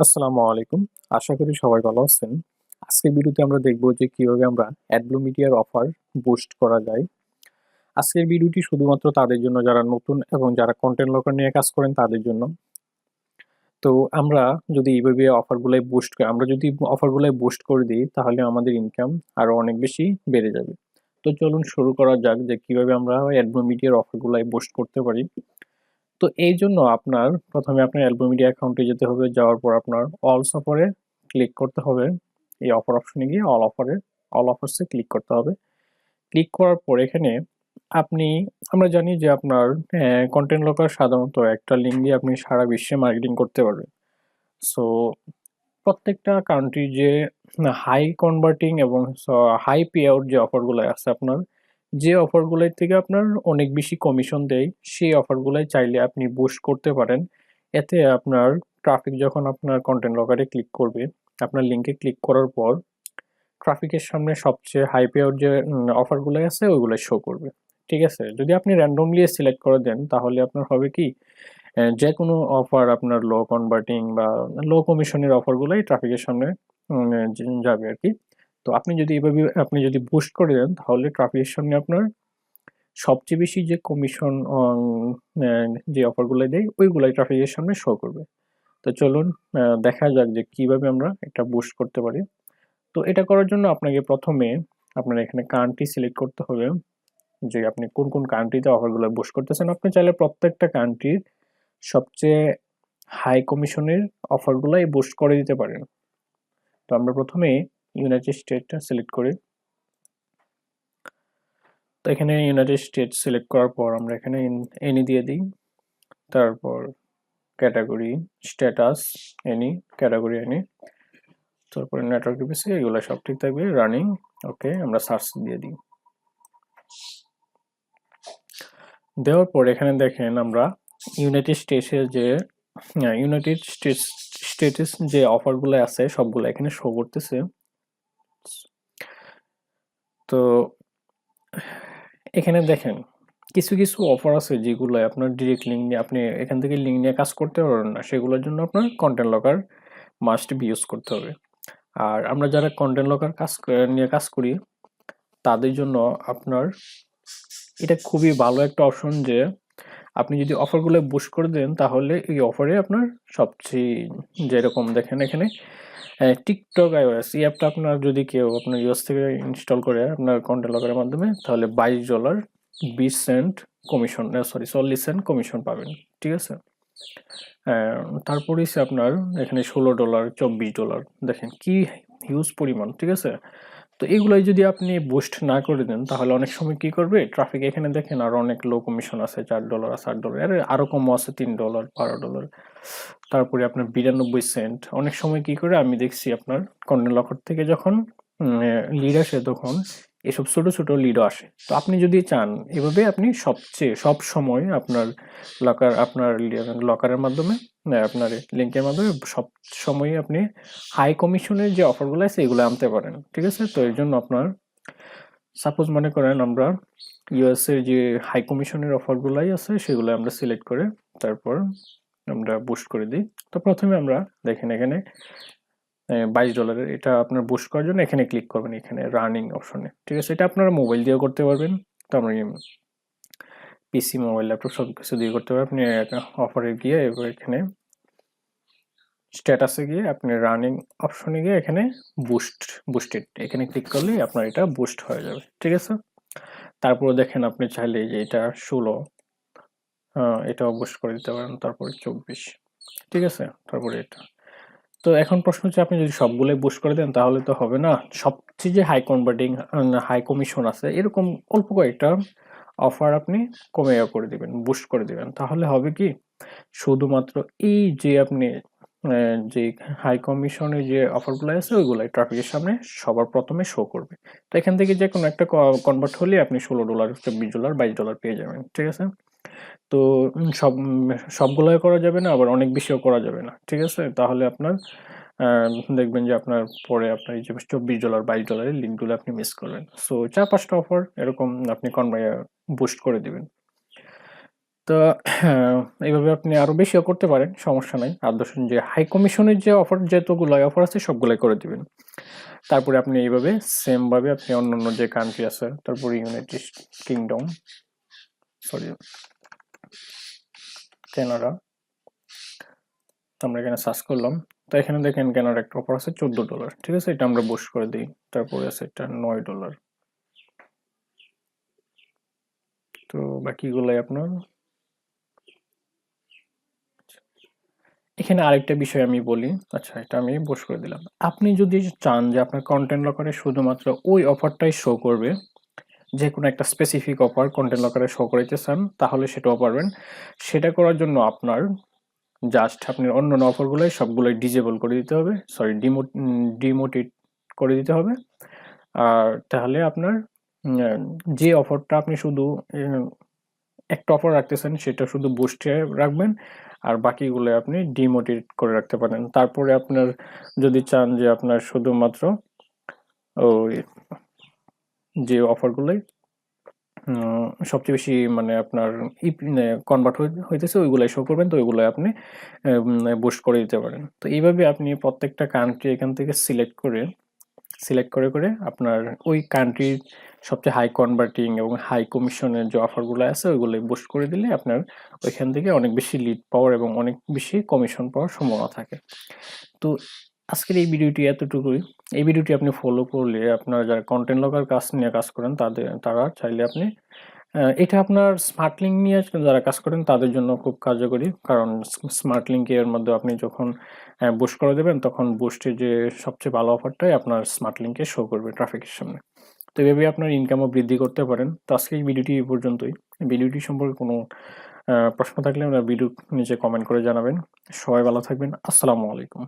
আসসালামু আলাইকুম। আশা করি সবাই ভালো আছেন। আজকের ভিডিওতে আমরা দেখব যে কীভাবে আমরা অ্যাডব্লু মিডিয়ার অফার বুস্ট করা যায়। আজকের ভিডিওটি শুধুমাত্র তাদের জন্য যারা নতুন এবং যারা কন্টেন্ট লকার নিয়ে কাজ করেন তাদের জন্য। তো আমরা যদি এইভাবে অফারগুলাই বুস্ট আমরা যদি অফারগুলাই বুস্ট করে দিই, তাহলে আমাদের ইনকাম আরও অনেক বেশি বেড়ে যাবে। তো চলুন শুরু করা যাক যে কীভাবে আমরা অ্যাডব্লু মিডিয়ার অফারগুলাই বুস্ট করতে পারি। তো এই জন্য আপনার প্রথমে আপনার অ্যালবো মিডিয়া অ্যাকাউন্টে যেতে হবে, যাওয়ার পর আপনার অল সফরে ক্লিক করতে হবে। এই অফার অপশনে গিয়ে অল অফারে অল অফার্সে ক্লিক করতে হবে। ক্লিক করার পর এখানে আপনি, আমরা জানি যে আপনার কন্টেন্ট লকার সাধারণত একটা লিঙ্ক দিয়ে আপনি সারা বিশ্বে মার্কেটিং করতে পারবেন। সো প্রত্যেকটা কান্ট্রি যে হাই কনভার্টিং এবং হাই পে আউট যে অফারগুলো আছে আপনার যে অফারগুলোর থেকে আপনার অনেক বেশি কমিশন দেয়, সেই অফারগুলোই চাইলে আপনি বুস্ট করতে পারেন। এতে আপনার ট্রাফিক যখন আপনার কন্টেন্ট লগারে ক্লিক করবে, আপনার লিঙ্কে ক্লিক করার পর ট্রাফিকের সামনে সবচেয়ে হাই পেয়ার যে অফারগুলো আছে, ওইগুলো শো করবে। ঠিক আছে? যদি আপনি র্যান্ডমলি সিলেক্ট করে দেন, তাহলে আপনার হবে কি যে কোনো অফার আপনার লো কনভার্টিং বা লো কমিশনের অফারগুলোই ট্রাফিকের সামনে যাবে আর কি। তো আপনি যদি এভাবে, আপনি যদি বুস্ট করে দেন, তাহলে ট্রাফিকের সামনে আপনার সবচেয়ে বেশি যে কমিশন যে অফারগুলো দেয়, ওইগুলাই ট্রাফিকের সামনে শো করবে। তো চলুন দেখা যাক যে কীভাবে আমরা এটা বুস্ট করতে পারি। তো এটা করার জন্য আপনাকে প্রথমে আপনার এখানে কান্ট্রি সিলেক্ট করতে হবে, যে আপনি কোন কোন কান্ট্রিতে অফারগুলো বুস্ট করতেছেন। আপনি চাইলে প্রত্যেকটা কান্ট্রির সবচেয়ে হাই কমিশনের অফারগুলাই বুস্ট করে দিতে পারেন। তো আমরা প্রথমে ইউনাইটেড স্টেটটা সিলেক্ট করি। তো এখানে ইউনাইটেড স্টেট সিলেক্ট করার পর আমরা এখানে এনি দিয়ে দিই। তারপর category status any category any তারপরে নেটওয়ার্ক ইপিসি এগুলো সব ঠিক থাকবে রানিং ওকে আমরা সার্চ দিয়ে দিই। দেওয়ার পর এখানে দেখেন আমরা ইউনাইটেড স্টেটসের যে ইউনাইটেড স্টেটস স্টেটাস যে অফারগুলো আছে, সবগুলো এখানে শো করতেছে। তো এখানে দেখেন, কিছু কিছু অফার আছে যেগুলো আপনার ডিরেক্ট লিঙ্ক নিয়ে, আপনি এখান থেকে লিঙ্ক নিয়ে কাজ করতে পারবেন না। সেগুলোর জন্য আপনার content locker must be use করতে হবে। আর আমরা যারা কন্টেন্ট লকার কাজ নিয়ে কাজ করি, তাদের জন্য আপনার এটা খুবই ভালো একটা অপশন যে, আপনি যদি অফারগুলো বুশ করে দেন, তাহলে এই অফারে আপনার সবচেয়ে যেরকম দেখেন এখানে টিকটক আইওএস এই অ্যাপটা আপনার যদি কেউ আপনার ইউএস থেকে ইনস্টল করে আপনার কন্টেন্ট লকারের মাধ্যমে, তাহলে বাইশ ডলার বিশ সেন্ট কমিশন সরি চল্লিশ সেন্ট কমিশন পাবেন, ঠিক আছে? তারপরে আপনার এখানে ষোলো ডলার চব্বিশ ডলার দেখেন কি হিউজ পরিমাণ, ঠিক আছে? তো এগুলোই যদি আপনি বুস্ট না করে দেন, তাহলে অনেক সময় কি করবে? ট্রাফিক এখানে দেখেন আর অনেক লো কমিশন আছে, চার ডলার আট ডলার আরে আরও কম আছে, তিন ডলার বারো ডলার তারপরে আপনার বিরানব্বই সেন্ট অনেক সময় কি করে? আমি দেখছি আপনার কর্নেল লকার থেকে যখন লিড আসে তখন এসব ছোট ছোট লিডও আসে। তো আপনি যদি চান, এভাবে আপনি সবচেয়ে, সব সময় আপনার লকার আপনার লকারের মাধ্যমে আপনার লিঙ্কের মাধ্যমে সব সময় আপনি হাই কমিশনের যে অফারগুলো আছে, এগুলো আনতে পারেন, ঠিক আছে? তো এর জন্য আপনার সাপোজ মনে করেন আমরা ইউএস এর যে হাই কমিশনের অফারগুলাই আছে, সেগুলো আমরা সিলেক্ট করে তারপর আমরা বুস্ট করে দিই। তো প্রথমে আমরা দেখেন এখানে বাইশ ডলারের এটা আপনার বুস্ট করার জন্য এখানে ক্লিক করবেন, এখানে রানিং অপশনে ঠিক আছে? এটা আপনারা মোবাইল দিয়েও করতে পারবেন। তো আমরা পিসি মোবাইল ল্যাপটপ সব কিছু দিয়ে করতে পারবেন। আপনি অফারে গিয়ে এবার এখানে স্ট্যাটাসে গিয়ে আপনি রানিং অপশনে গিয়ে এখানে বুস্ট বুস্টেড এখানে ক্লিক করলে আপনার এটা বুস্ট হয়ে যাবে। ঠিক আছে? তারপরে দেখেন আপনি চাইলে যে এটা ষোলো এটাও বুস্ট করে দিতে পারেন, তারপরে চব্বিশ। ঠিক আছে? তারপরে এটা। তো এখন প্রশ্ন হচ্ছে, আপনি যদি সবগুলোই বুস্ট করে দেন তাহলে তো হবে না। সবচেয়ে যে হাই কনভার্টিং হাই কমিশন আছে, এরকম অল্প কয়েকটা অফার আপনি কমে করে দিবেন বুস্ট করে দিবেন। তাহলে হবে কি? শুধুমাত্র এই যে আপনি যে হাই কমিশনের যে অফারগুলো আছে ওইগুলাই ট্রাফিকের সামনে সবার প্রথমে শো করবে। তো এখান থেকে যে কোনো একটা কনভার্ট হলে আপনি ষোলো ডলার চব্বিশ ডলার বাইশ ডলার পেয়ে যাবেন, ঠিক আছে? তো সব, সবগুলোই করা যাবে না, আবার অনেক বেশিও করা যাবে না, ঠিক আছে? তাহলে আপনার দেখবেন যে আপনার পরে আপনার এই যে চব্বিশ ডলার বাইশ ডলারের লিঙ্কগুলো আপনি মিস করবেন। সো চার, পাঁচটা অফার এরকম আপনি কনভাই বুস্ট করে দিবেন। তো এইভাবে আপনি আরও বেশিও করতে পারেন, সমস্যা নাই। আর যে হাই কমিশনের যে অফার যতগুলো অফার আছে, সবগুলাই করে দিবেন। তারপরে আপনি এইভাবে সেমভাবে আপনি অন্য অন্য যে কান্ট্রি আছে, তারপরে ইউনাইটেড কিংডম সরি কানাডা আমরা এখানে সার্চ করলাম। তো এখানে দেখেন কেনার একটা অফার আছে, চোদ্দ ডলার ঠিক আছে? এটা আমরা বুস্ট করে দিই। তারপরে আছে এটা নয় ডলার তো বাকিগুলাই আপনার? এখানে আরেকটা বিষয় আমি বলি। আচ্ছা এটা আমি বস করে দিলাম। আপনি যদি চান যে আপনার কন্টেন্ট লকারে শুধুমাত্র ওই অফারটাই শো করবে যে কোনো একটা স্পেসিফিক অফার কন্টেন্ট লকারে শো করাইতে চান, তাহলে সেটাও পারবেন। সেটা করার জন্য আপনার জাস্ট আপনি অন্য অন্য অফারগুলোই সবগুলোই ডিজেবল করে দিতে হবে। সরি ডিমোট ডিমোটেট করে দিতে হবে। আর তাহলে আপনার যে অফারটা আপনি শুধু একটা অফার রাখতেছেন, সেটা শুধু বুস্টে রাখবেন, আর বাকিগুলো আপনি ডিমোটিভেট করে রাখতে পারেন। তারপরে আপনার যদি চান যে আপনার শুধুমাত্র ওই যে অফারগুলোই সবচেয়ে বেশি মানে আপনার কনভার্ট হইতেছে, ওইগুলাই শো করবেন, তো ওইগুলো আপনি বুস্ট করে দিতে পারেন। তো এইভাবে আপনি প্রত্যেকটা কান্ট্রি এখান থেকে সিলেক্ট করে সিলেক্ট করে করে আপনার ওই কান্ট্রির সবচেয়ে হাই কনভার্টিং এবং হাই কমিশনের যে অফারগুলো আছে ওইগুলো বুস্ট করে দিলে আপনার ওইখান থেকে অনেক বেশি লিড পাওয়ার এবং অনেক বেশি কমিশন পাওয়ার সম্ভাবনা থাকে। তো আজকের এই ভিডিওটি এতটুকুই। এই ভিডিওটি আপনি ফলো করলে আপনারা যারা কন্টেন্ট লকার কাজ নিয়ে কাজ করেন, তাদের, তারা চাইলে আপনি এটা আপনার স্মার্ট লিঙ্ক নিয়ে যারা কাজ করেন, তাদের জন্য খুব কার্যকরী। কারণ স্মার্ট লিঙ্কের মধ্যে আপনি যখন বুস্ট করে দেবেন, তখন বুস্টের যে সবচেয়ে ভালো অফারটাই আপনার স্মার্ট লিঙ্কে শো করবে ট্রাফিকের সামনে। তো এভাবে আপনার ইনকামও বৃদ্ধি করতে পারেন। তো আজকে এই ভিডিওটি এই পর্যন্তই। ভিডিওটি সম্পর্কে কোনো প্রশ্ন থাকলে আপনার ভিডিও নিচে কমেন্ট করে জানাবেন। সবাই ভালো থাকবেন। আসসালামু আলাইকুম।